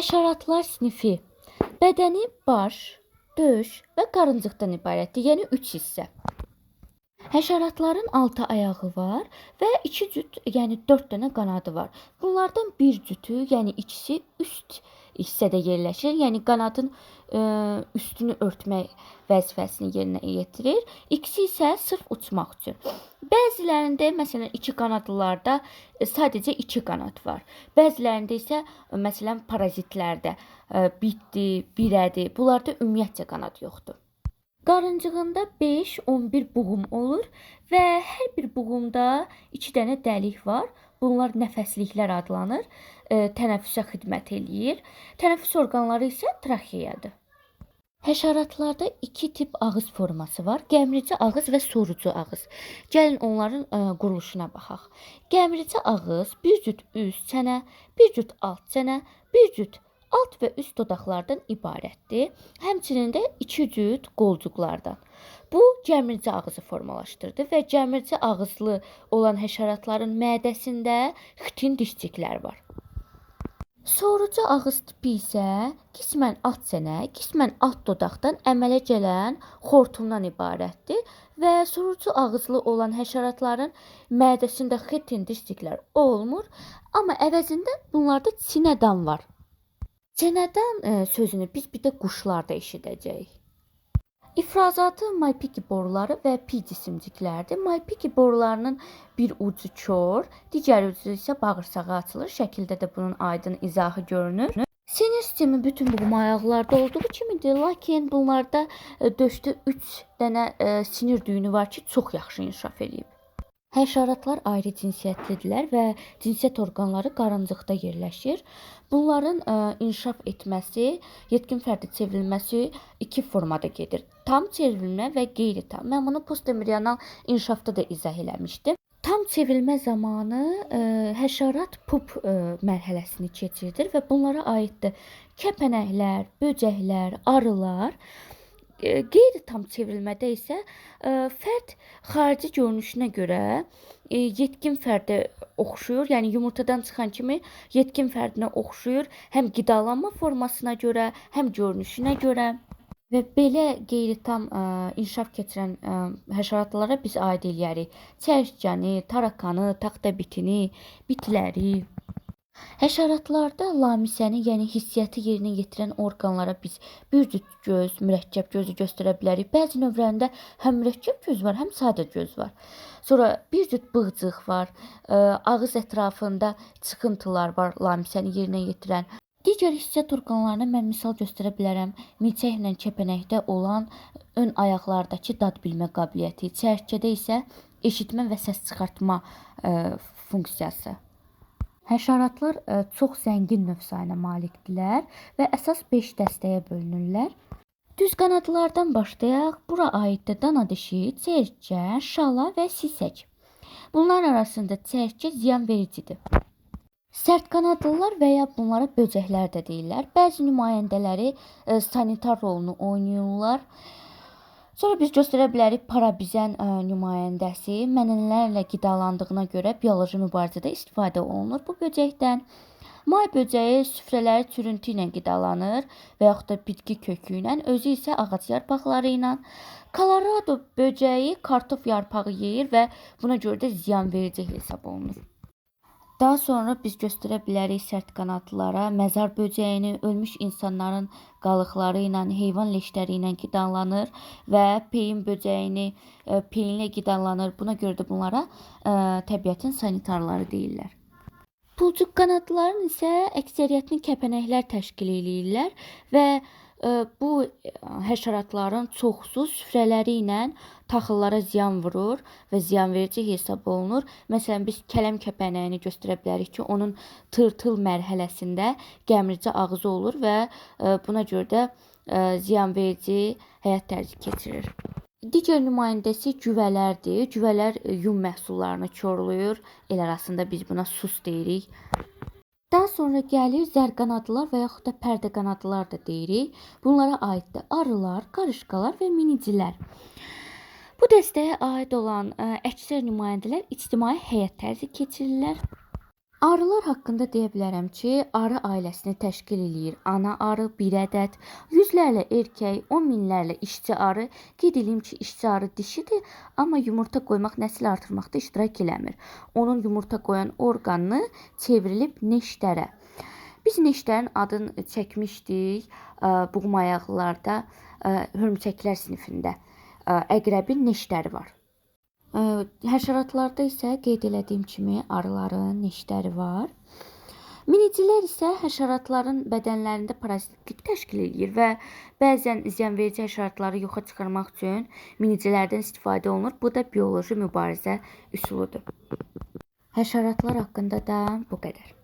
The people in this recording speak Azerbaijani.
Həşəratlar sinifi bədəni baş, döş və qarıncıqdan ibarətdir. Yəni 3 hissə. Həşəratların 6 ayağı var və 2 cüt, yəni 4 dənə qanadı var. Bunlardan bir cütü, yəni ikisi üst hissədə yerləşir. Yəni qanadın ə, üstünü örtmək vəzifəsini yerinə yetirir. İkisi isə sırf uçmaq üçün. Bəzilərində, məsələn, iki qanadlılarda e, sadəcə iki qanad var. Bəzilərində isə e, məsələn parazitlərdə e, bitdi, birədi. Bunlarda ümumiyyətcə qanad yoxdur. Qarıncığında 5-11 buğum olur və hər bir buğumda 2 dənə dəlik var. Bunlar nəfəsliklər adlanır. Tənəffüsə xidmət eləyir. Tənəffüs orqanları isə traxeyadır. Həşəratlarda iki tip ağız forması var. Gəmirici ağız və sorucu ağız. Gəlin onların ə, quruluşuna baxaq. Gəmirici ağız bir cüt üst çənə, bir cüt alt çənə, bir cüt alt və üst dodaqlardan ibarətdir. Həmçinin də iki cüt qolcuqlardan. Bu gəmirici ağızı formalaşdırdı və gəmirici ağızlı olan həşəratların mədəsində xitin dişciklər var. Sorucu ağız tipi isə qismən alt çənə, qismən alt dodaqdan əmələ gələn xortumdan ibarətdir və sorucu ağızlı olan həşəratların mədəsində xitin dişciklər olmur, amma əvəzində bunlarda sinədan var. Çənədən ə, sözünü biz bir də quşlarda eşidəcəyik. İfrazatı Maypiki boruları və pi cisimciklərdir. Maypiki borularının bir ucu kör, digər ucu isə bağırsağa açılır. Şəkildə də bunun aydın izahı görünür. Sinir sistemi bütün bu ayaqlarda olduğu kimidir, lakin bunlarda ə, döşdə 3 dənə ə, sinir düyünü var ki, çox yaxşı inkişaf eləyib. Həşəratlar ayrı cinsiyyətlidirlər və cinsiyyət orqanları qarıncıqda yerləşir. Bunların ə, inkişaf etməsi, yetkin fərdə çevrilməsi iki formada gedir. Tam çevrilmə və qeyri-tam. Mən bunu postembrional inkişafda da izah eləmişdim. Tam çevrilmə zamanı ə, həşərat pup ə, mərhələsini keçirdir və bunlara aiddir kəpənəklər, böcəklər, arılar. E, qeyri-tam çevrilmədə isə ə, fərd xarici görünüşünə görə e, yetkin fərdə oxşuyur. Yəni yumurtadan çıxan kimi yetkin fərdinə oxşuyur, həm qidalanma formasına görə, həm görünüşünə görə. Və belə qeyri-tam ə, inkişaf keçirən ə, həşəratlara biz aid eləyərik çərşcəni, tarakanı, taxtabitini, bitləri. Həşəratlarda lamisəni, yəni hissiyyatı yerinə yetirən orqanlara biz bir cüt göz, mürəkkəb gözü göstərə bilərik. Bəzi növlərində həm mürəkkəb göz var, həm sadə göz var. Sonra bir cüt bığcıq var, ə, ağız ətrafında çıxıntılar var lamisəni yerinə yetirən. Digər hissiyyat orqanlarına mən misal göstərə bilərəm. Milçəklə kəpənəkdə olan ön ayaqlardakı dad bilmə qabiliyyəti, çərçədə isə eşitmə və səs çıxartma ə, funksiyası. Həşəratlar ə, çox zəngin növ sayına malikdirlər və əsas 5 dəstəyə bölünürlər. Düz qanadlardan başlayaq. Bura aiddir dana dişi, çərçə, şala və sisək. Bunlar arasında çərçə ziyan vericidir. Sərt qanadlılar və ya bunlara böcəklər də deyirlər. Bəzi nümayəndələri ə, sanitar rolunu oynayırlar. Sonra biz göstərə bilərik parabizən ə, nümayəndəsi mənələrlə qidalandığına görə bioloji mübarizədə istifadə olunur bu böcəkdən. May böcəyi süfrələri çürüntü ilə qidalanır və yaxud da bitki kökü ilə, özü isə ağac yarpaqları ilə. Kolorado böcəyi kartof yarpağı yeyir və buna görə də ziyanverici hesab olunur. Daha sonra biz göstərə bilərik sərt qanadlılara, məzar böcəyini, ölmüş insanların qalıqları ilə, heyvan leşləri ilə qidalanır və peyin böcəyini ə, peyinlə qidalanır. Buna görə də bunlara ə, təbiətin sanitarları deyirlər. Pulcuq qanadlıların isə əksəriyyətini kəpənəklər təşkil eləyirlər və bu həşəratların çoxusu süfrələri ilə taxıllara ziyan vurur və ziyanverici hesab olunur. Məsələn, biz kələm kəpənəyini göstərə bilərik ki, onun tırtıl mərhələsində gəmirici ağzı olur və buna görə də ziyanverici həyat tərzi keçirir. Digər nümayəndəsi güvələrdir. Güvələr ə, yun məhsullarını korlayır. El arasında biz buna sus deyirik. Daha sonra gəlir zərqanadlılar və yaxud da pərdəqanadlılar da deyirik. Bunlara aiddir arılar, qarışqalar və minicilər. Bu dəstəyə aid olan əksər nümayəndələr ictimai həyat tərzi keçirirlər. Arılar haqqında deyə bilərəm ki, arı ailəsini təşkil eləyir. Ana arı bir ədəd, yüzlərlə erkək, on minlərlə işçi arı. Qeyd ki, işçi arı dişidir, amma yumurta qoymaq, nəsil artırmaqda iştirak eləmir. Onun yumurta qoyan orqanı çevrilib neştərə. Biz neştərin adını çəkmişdik ə, buğmayaqlarda, ə, hörümçəklər sinifində. Ə, Əqrəbin neştəri var. Ə, Həşəratlarda isə qeyd elədiyim kimi arıların neştəri var. Minicilər isə həşəratların bədənlərində parazitlik təşkil edir və bəzən ziyanverici həşəratları yoxa çıxarmaq üçün minicilərdən istifadə olunur. Bu da bioloji mübarizə üsuludur. Həşəratlar haqqında da bu qədər.